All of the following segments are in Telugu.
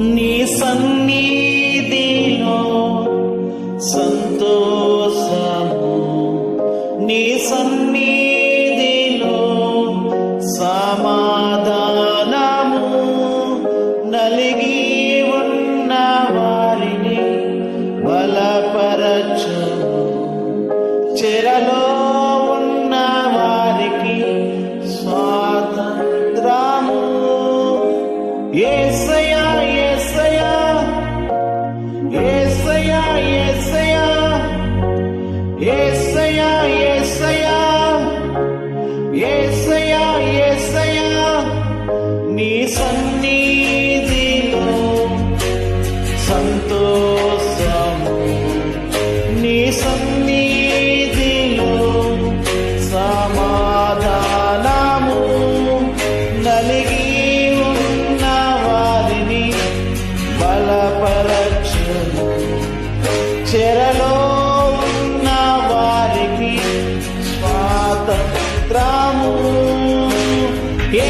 నీ సన్నిధిలో సంతోషము. నీ సన్నిధిలో సమా సంతోషము నీ సన్నిధిలో సమాధానము నలిగి ఉన్న వారిని బలపరచును చెరలో ఉన్న వారికి స్వాతంత్రము. ఏ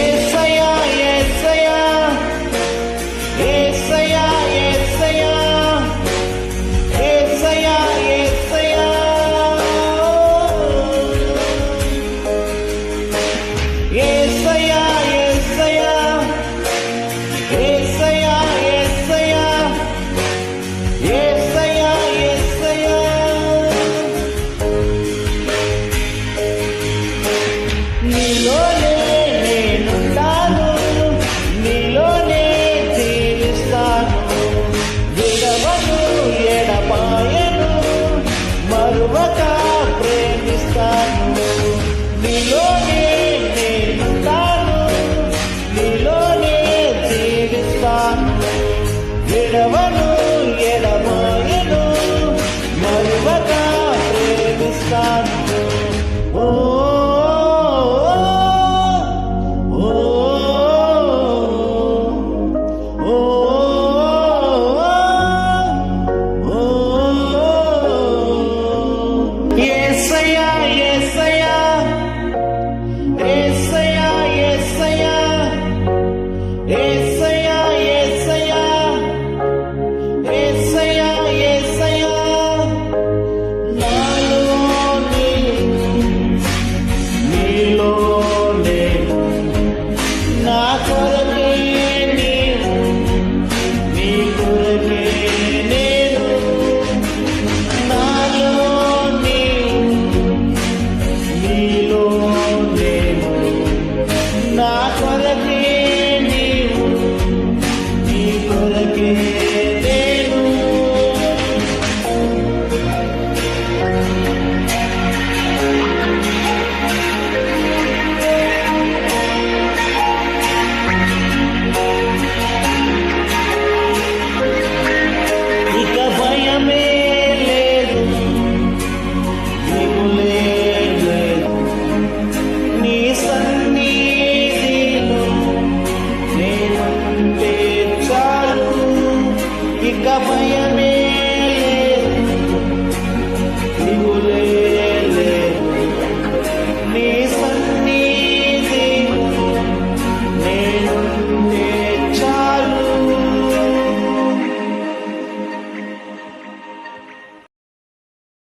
up when you